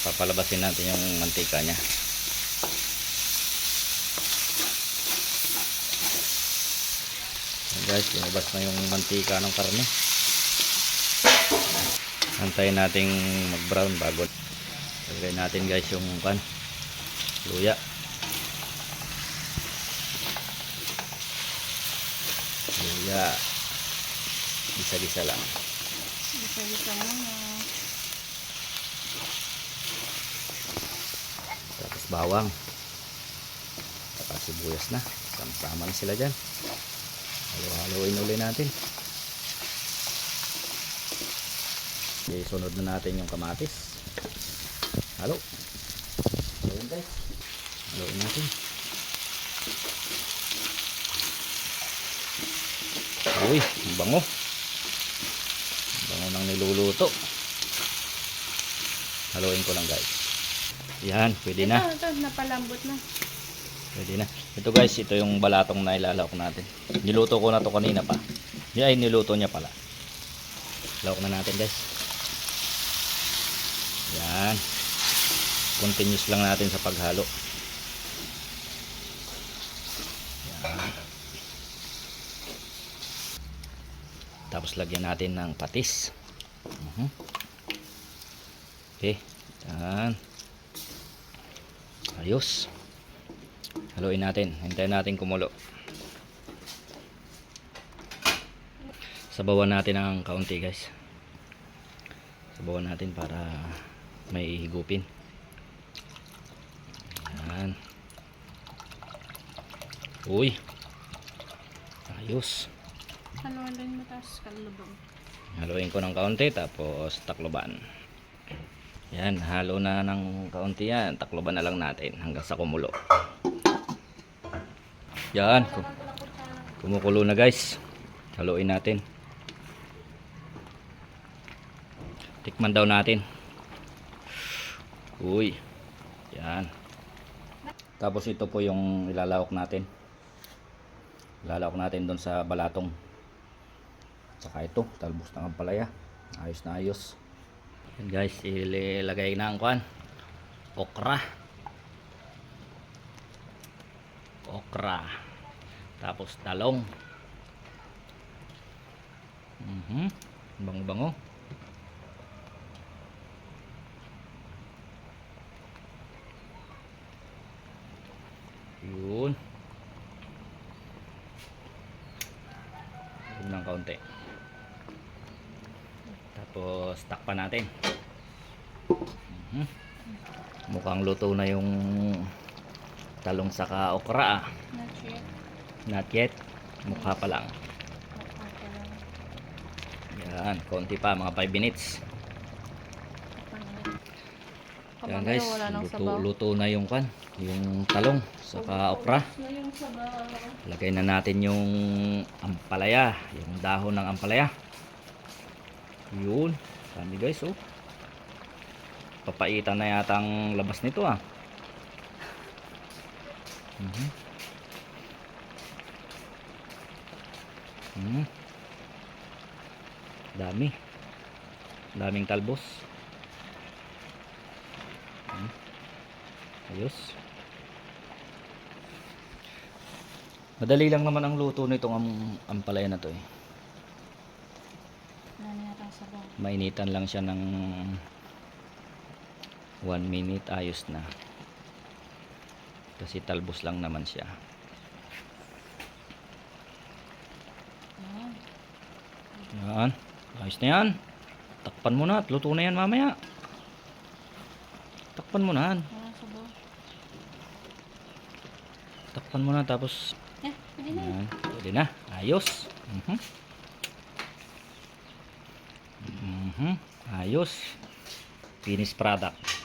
papalabasin natin yung mantika niya. Guys lumabas na yung mantika ng karne. Antayin nating mag brown bago lagay natin guys yung kan luya. Luya. Gisa-gisa lang. Bisa-bisa muna. tapos bawang. Saka sibuyas na. Sama na sila dyan. Halo-haloin uli natin. Okay, sunod na natin yung kamatis. Halo. Haloin guys haloin natin. Uy ang bango. Ang bango ng niluluto. Haloin ko lang guys yan pwede na Ito, ito, napalambot na. Pwede na. Ito guys, ito yung balatong na ilalawak natin. Niluto ko na to kanina pa. Di ay niluto niya pala. Lawak na natin guys. Yan. Continuous lang natin sa paghalo. Yan. Tapos lagyan natin ng patis. Mhm. Okay. Yan. Ayos. Haluin natin. Hintayin natin kumulo. Sabawan natin ng kaunti guys. Sabawan natin para may higupin. Yan. Uy. Ayos. Haluan din mo tapos kalubog. Haluin ko ng kaunti tapos takloban. Yan, halo na ng kaunti yan. Takloban na lang natin hanggang sa kumulo. Yan, ku- kumukulo na guys. Haluin natin. Tikman daw natin. Uy. Yan. Tapos ito po yung ilalawak natin. Ilalawak natin doon sa balatong. Saka ito, talbos ng ampalaya. Ayos na ayos. Yan guys, ilagay na ang kwan. Okra. Okra. Tapos talong. Mhm. Bango-bango. Yun. Yun ng kaunti. Tapos takpan natin. Mhm. Mukhang luto na yung talong saka okra ah. Not yet. Not yet. Mukha pa lang. Yan, konti pa, mga 5 minutes. Yan guys, luto, luto na yung kan, yung talong saka okra. Lagay na natin yung ampalaya, yung dahon ng ampalaya. Yun, dami guys oh. Papaitan na yata ang labas nito ah. Mhm. Mhm. Dami. Daming talbos. Mhm. Ayos. Madali lang naman ang luto nitong am ampalaya na to eh. Wala na yata ang sabaw. Mainitan lang siya ng 1 minute ayos na. Kasi talbos lang naman siya. Yan. Ayos na yan. Takpan mo na at luto na yan mamaya. Takpan mo na. sabaw. Takpan mo na tapos Eh, pwede na. Pwede na. Ayos. Mhm. Mhm. Ayos. Finished product.